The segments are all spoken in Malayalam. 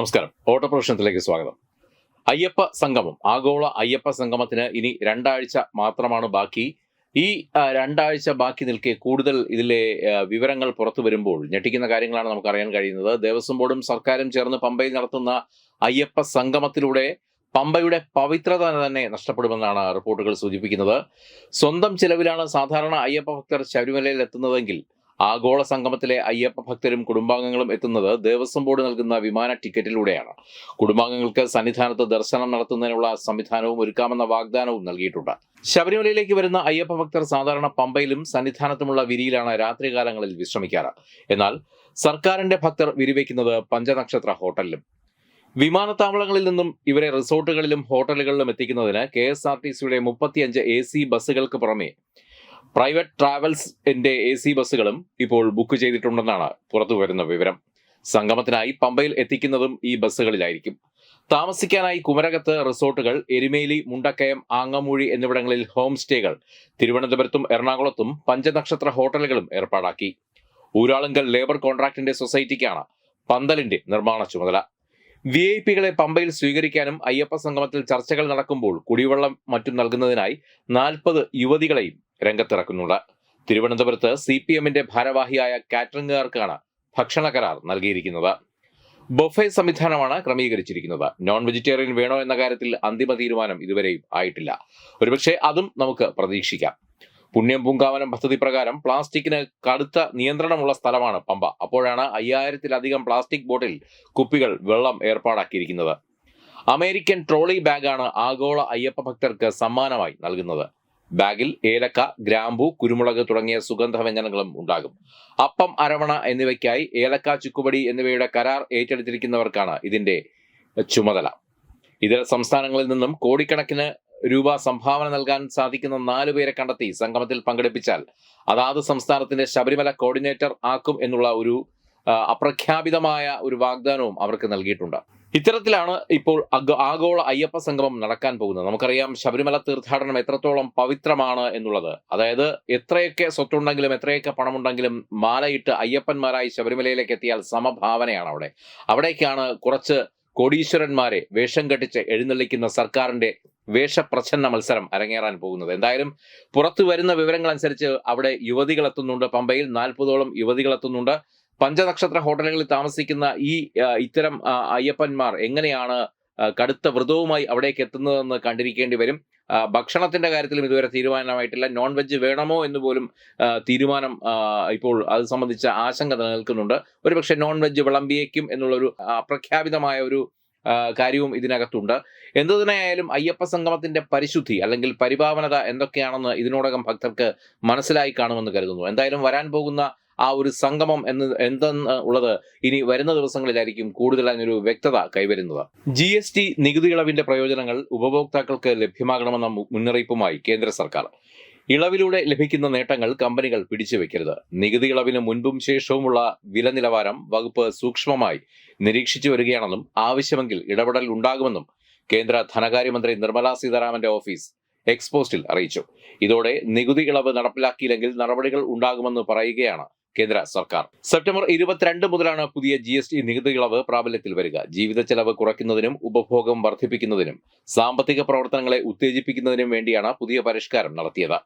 നമസ്കാരം. ഓട്ടോ പ്രൊഫഷനത്തിലേക്ക് സ്വാഗതം. അയ്യപ്പ സംഗമം. ആഗോള അയ്യപ്പ സംഗമത്തിന് ഇനി രണ്ടാഴ്ച മാത്രമാണ് ബാക്കി. ഈ രണ്ടാഴ്ച ബാക്കി നിൽക്കെ കൂടുതൽ ഇതിലെ വിവരങ്ങൾ പുറത്തു വരുമ്പോൾ ഞെട്ടിക്കുന്ന കാര്യങ്ങളാണ് നമുക്ക് അറിയാൻ കഴിയുന്നത്. ദേവസ്വം ബോർഡും സർക്കാരും ചേർന്ന് പമ്പയിൽ നടത്തുന്ന അയ്യപ്പ സംഗമത്തിലൂടെ പമ്പയുടെ പവിത്രത തന്നെ നഷ്ടപ്പെടുമെന്നാണ് റിപ്പോർട്ടുകൾ സൂചിപ്പിക്കുന്നത്. സ്വന്തം ചിലവിലാണ് സാധാരണ അയ്യപ്പ ഭക്തർ ശബരിമലയിൽ എത്തുന്നതെങ്കിൽ ആഗോള സംഗമത്തിലെ അയ്യപ്പ ഭക്തരും കുടുംബാംഗങ്ങളും എത്തുന്നത് ദേവസ്വം ബോർഡ് നൽകുന്ന വിമാന ടിക്കറ്റിലൂടെയാണ്. കുടുംബാംഗങ്ങൾക്ക് സന്നിധാനത്ത് ദർശനം നടത്തുന്നതിനുള്ള സംവിധാനവും ഒരുക്കാമെന്ന വാഗ്ദാനവും നൽകിയിട്ടുണ്ട്. ശബരിമലയിലേക്ക് വരുന്ന അയ്യപ്പ ഭക്തർ സാധാരണ പമ്പയിലും സന്നിധാനത്തുമുള്ള വിരിയിലാണ് രാത്രികാലങ്ങളിൽ വിശ്രമിക്കാറ്. എന്നാൽ സർക്കാരിന്റെ ഭക്തർ വിരിവയ്ക്കുന്നത് പഞ്ചനക്ഷത്ര ഹോട്ടലിലും. വിമാനത്താവളങ്ങളിൽ നിന്നും ഇവരെ റിസോർട്ടുകളിലും ഹോട്ടലുകളിലും എത്തിക്കുന്നതിന് കെ എസ് ആർ ടി സിയുടെ മുപ്പത്തിയഞ്ച് എ സി ബസ്സുകൾക്ക് പുറമെ പ്രൈവറ്റ് ട്രാവൽസിന്റെ എ സി ബസ്സുകളും ഇപ്പോൾ ബുക്ക് ചെയ്തിട്ടുണ്ടെന്നാണ് പുറത്തു വരുന്ന വിവരം. സംഗമത്തിനായി പമ്പയിൽ എത്തിക്കുന്നതും ഈ ബസ്സുകളിലായിരിക്കും. താമസിക്കാനായി കുമരകത്ത് റിസോർട്ടുകൾ എരുമേലി മുണ്ടക്കയം ആങ്ങമൂഴി എന്നിവിടങ്ങളിൽ ഹോം സ്റ്റേകൾ തിരുവനന്തപുരത്തും എറണാകുളത്തും പഞ്ചനക്ഷത്ര ഹോട്ടലുകളും ഏർപ്പാടാക്കി. ഊരാളുങ്കൽ ലേബർ കോൺട്രാക്ടിന്റെ സൊസൈറ്റിക്കാണ് പന്തലിന്റെ നിർമ്മാണ ചുമതല. വി ഐ പികളെ പമ്പയിൽ സ്വീകരിക്കാനും അയ്യപ്പ സംഗമത്തിൽ ചർച്ചകൾ നടക്കുമ്പോൾ കുടിവെള്ളം മറ്റും നൽകുന്നതിനായി നാൽപ്പത് യുവതികളെയും രംഗത്തിറക്കുന്നുണ്ട് തിരുവനന്തപുരത്ത് സി പി എമ്മിന്റെ ഭാരവാഹിയായ കാറ്ററിംഗുകാർക്കാണ് ഭക്ഷണ കരാർ നൽകിയിരിക്കുന്നത്. ബൊഫെ സംവിധാനമാണ് ക്രമീകരിച്ചിരിക്കുന്നത്. നോൺ വെജിറ്റേറിയൻ വേണോ എന്ന കാര്യത്തിൽ അന്തിമ തീരുമാനം ഇതുവരെയും ആയിട്ടില്ല. ഒരുപക്ഷെ അതും നമുക്ക് പ്രതീക്ഷിക്കാം. പുണ്യം പൂങ്കാവനം പദ്ധതി പ്രകാരം പ്ലാസ്റ്റിക്കിന് കടുത്ത നിയന്ത്രണമുള്ള സ്ഥലമാണ് പമ്പ. അപ്പോഴാണ് അയ്യായിരത്തിലധികം പ്ലാസ്റ്റിക് ബോട്ടിൽ കുപ്പികൾ വെള്ളം ഏർപ്പാടാക്കിയിരിക്കുന്നത്. അമേരിക്കൻ ട്രോളി ബാഗാണ് ആഗോള അയ്യപ്പ ഭക്തർക്ക് സമ്മാനമായി നൽകുന്നത്. ബാഗിൽ ഏലക്ക ഗ്രാമ്പു കുരുമുളക് തുടങ്ങിയ സുഗന്ധവ്യഞ്ജനങ്ങളും ഉണ്ടാകും. അപ്പം അരവണ എന്നിവയ്ക്കായി ഏലക്ക ചുക്കുപടി എന്നിവയുടെ കരാർ ഏറ്റെടുത്തിരിക്കുന്നവർക്കാണ് ഇതിന്റെ ചുമതല. ഇതര സംസ്ഥാനങ്ങളിൽ നിന്നും കോടിക്കണക്കിന് രൂപ സംഭാവന നൽകാൻ സാധിക്കുന്ന നാലു പേരെ കണ്ടെത്തി സംഗമത്തിൽ പങ്കെടുപ്പിച്ചാൽ അതാത് സംസ്ഥാനത്തിന്റെ ശബരിമല കോർഡിനേറ്റർ ആക്കും എന്നുള്ള ഒരു അപ്രഖ്യാപിതമായ ഒരു വാഗ്ദാനവും അവർക്ക് നൽകിയിട്ടുണ്ട്. ഇത്തരത്തിലാണ് ഇപ്പോൾ ആഗോള അയ്യപ്പ സംഗമം നടക്കാൻ പോകുന്നത്. നമുക്കറിയാം ശബരിമല തീർത്ഥാടനം എത്രത്തോളം പവിത്രമാണ് എന്നുള്ളത്. അതായത് എത്രയൊക്കെ സ്വത്തുണ്ടെങ്കിലും എത്രയൊക്കെ പണമുണ്ടെങ്കിലും മാലയിട്ട് അയ്യപ്പന്മാരായി ശബരിമലയിലേക്ക് എത്തിയാൽ സമഭാവനയാണ് അവിടെ. അവിടേക്കാണ് കുറച്ച് കോടീശ്വരന്മാരെ വേഷം കെട്ടിച്ച് എഴുന്നള്ളിക്കുന്ന സർക്കാരിന്റെ വേഷപ്രച്ഛന്ന മത്സരം അരങ്ങേറാൻ പോകുന്നത്. എന്തായാലും പുറത്തു വരുന്ന വിവരങ്ങൾ അനുസരിച്ച് അവിടെ യുവതികൾ എത്തുന്നുണ്ട്. പമ്പയിൽ നാൽപ്പതോളം യുവതികൾ എത്തുന്നുണ്ട്. പഞ്ചനക്ഷത്ര ഹോട്ടലുകളിൽ താമസിക്കുന്ന ഈ ഇത്തരം അയ്യപ്പന്മാർ എങ്ങനെയാണ് കടുത്ത വ്രതവുമായി അവിടേക്ക് എത്തുന്നതെന്ന് കണ്ടിരിക്കേണ്ടി വരും. ഭക്ഷണത്തിന്റെ കാര്യത്തിലും ഇതുവരെ തീരുമാനമായിട്ടില്ല. നോൺ വെജ് വേണമോ എന്ന് പോലും തീരുമാനം ഇപ്പോൾ അത് സംബന്ധിച്ച ആശങ്ക നിലനിൽക്കുന്നുണ്ട്. ഒരുപക്ഷെ നോൺ വെജ് വിളമ്പിയേക്കും എന്നുള്ളൊരു അപ്രഖ്യാപിതമായ ഒരു കാര്യവും ഇതിനകത്തുണ്ട്. എന്തു അയ്യപ്പ സംഗമത്തിന്റെ പരിശുദ്ധി അല്ലെങ്കിൽ പരിപാവനത എന്തൊക്കെയാണെന്ന് ഇതിനോടകം ഭക്തർക്ക് മനസ്സിലായി കാണുമെന്ന് കരുതുന്നു. എന്തായാലും വരാൻ പോകുന്ന ആ ഒരു സംഗമം എന്ന് എന്തെന്ന് ഉള്ളത് ഇനി വരുന്ന ദിവസങ്ങളിലായിരിക്കും കൂടുതൽ അതിനൊരു വ്യക്തത കൈവരുന്നത്. ജി എസ് ടി നികുതി ഇളവിന്റെ പ്രയോജനങ്ങൾ ഉപഭോക്താക്കൾക്ക് ലഭ്യമാകണമെന്ന മുന്നറിയിപ്പുമായി കേന്ദ്ര സർക്കാർ. ഇളവിലൂടെ ലഭിക്കുന്ന നേട്ടങ്ങൾ കമ്പനികൾ പിടിച്ചുവെക്കരുത് നികുതി ഇളവിന് മുൻപും ശേഷവുമുള്ള വില നിലവാരം വകുപ്പ് സൂക്ഷ്മമായി നിരീക്ഷിച്ചു വരികയാണെന്നും ആവശ്യമെങ്കിൽ ഇടപെടൽ ഉണ്ടാകുമെന്നും കേന്ദ്ര ധനകാര്യമന്ത്രി നിർമ്മലാ സീതാരാമന്റെ ഓഫീസ് എക്സ്പോസ്റ്റിൽ അറിയിച്ചു. ഇതോടെ നികുതി ഇളവ് നടപ്പിലാക്കിയില്ലെങ്കിൽ നടപടികൾ ഉണ്ടാകുമെന്ന് പറയുകയാണ് കേന്ദ്ര സർക്കാർ. സെപ്റ്റംബർ ഇരുപത്തിരണ്ട് മുതലാണ് പുതിയ ജി എസ് ടി നികുതി ഇളവ് പ്രാബല്യത്തിൽ വരിക. ജീവിത ചെലവ് കുറയ്ക്കുന്നതിനും ഉപഭോഗം വർദ്ധിപ്പിക്കുന്നതിനും സാമ്പത്തിക പ്രവർത്തനങ്ങളെ ഉത്തേജിപ്പിക്കുന്നതിനും വേണ്ടിയാണ് പുതിയ പരിഷ്കാരം നടത്തിയത്.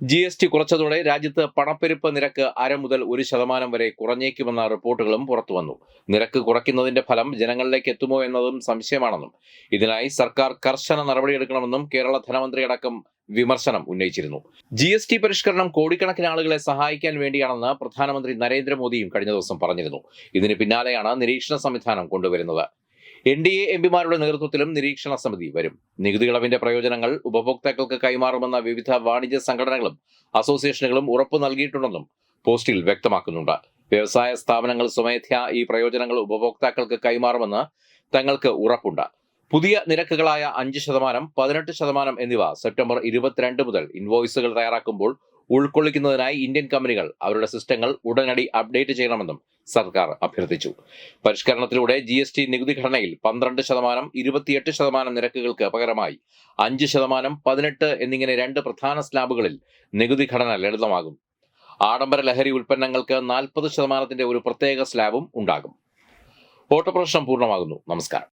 ജി എസ് ടി കുറച്ചതോടെ രാജ്യത്ത് പണപ്പെരുപ്പ് നിരക്ക് അര മുതൽ ഒരു ശതമാനം വരെ കുറഞ്ഞേക്കുമെന്ന റിപ്പോർട്ടുകളും പുറത്തുവന്നു നിരക്ക് കുറയ്ക്കുന്നതിന്റെ ഫലം ജനങ്ങളിലേക്ക് എത്തുമോ എന്നതും സംശയമാണെന്നും ഇതിനായി സർക്കാർ കർശന നടപടിയെടുക്കണമെന്നും കേരള ധനമന്ത്രി അടക്കം വിമർശനം ഉന്നയിച്ചിരുന്നു. ജി എസ് ടി പരിഷ്കരണം കോടിക്കണക്കിന് ആളുകളെ സഹായിക്കാൻ വേണ്ടിയാണെന്ന് പ്രധാനമന്ത്രി നരേന്ദ്രമോദിയും കഴിഞ്ഞ ദിവസം പറഞ്ഞിരുന്നു. ഇതിന് പിന്നാലെയാണ് നിരീക്ഷണ സംവിധാനം കൊണ്ടുവരുന്നത്. എൻ ഡി എ എംപിമാരുടെ നേതൃത്വത്തിലും നിരീക്ഷണ സമിതി വരും. നികുതി ഇളവിന്റെ പ്രയോജനങ്ങൾ ഉപഭോക്താക്കൾക്ക് കൈമാറുമെന്ന വിവിധ വാണിജ്യ സംഘടനകളും അസോസിയേഷനുകളും ഉറപ്പു നൽകിയിട്ടുണ്ടെന്നും പോസ്റ്റിൽ വ്യക്തമാക്കുന്നുണ്ട്. വ്യവസായ സ്ഥാപനങ്ങൾ സ്വമേധ്യാ ഈ പ്രയോജനങ്ങൾ ഉപഭോക്താക്കൾക്ക് കൈമാറുമെന്ന് തങ്ങൾക്ക് ഉറപ്പുണ്ട്. പുതിയ നിരക്കുകളായ അഞ്ച് ശതമാനം പതിനെട്ട് ശതമാനം എന്നിവ സെപ്റ്റംബർ ഇരുപത്തിരണ്ട് മുതൽ ഇൻവോയ്സുകൾ തയ്യാറാക്കുമ്പോൾ ഉൾക്കൊള്ളിക്കുന്നതിനായി ഇന്ത്യൻ കമ്പനികൾ അവരുടെ സിസ്റ്റങ്ങൾ ഉടനടി അപ്ഡേറ്റ് ചെയ്യണമെന്നും സർക്കാർ അഭ്യർത്ഥിച്ചു. പരിഷ്കരണത്തിലൂടെ ജി എസ് ടി നികുതി ഘടനയിൽ പന്ത്രണ്ട് ശതമാനം ഇരുപത്തിയെട്ട് ശതമാനം നിരക്കുകൾക്ക് പകരമായി. അഞ്ച് ശതമാനം പതിനെട്ട് എന്നിങ്ങനെ രണ്ട് പ്രധാന സ്ലാബുകളിൽ നികുതി ഘടന ലളിതമാകും. ആഡംബര ലഹരി ഉൽപ്പന്നങ്ങൾക്ക് നാൽപ്പത് ശതമാനത്തിന്റെ ഒരു പ്രത്യേക സ്ലാബും ഉണ്ടാകും. ഓട്ടപ്രശ്നം പൂർണമാകുന്നു. നമസ്കാരം.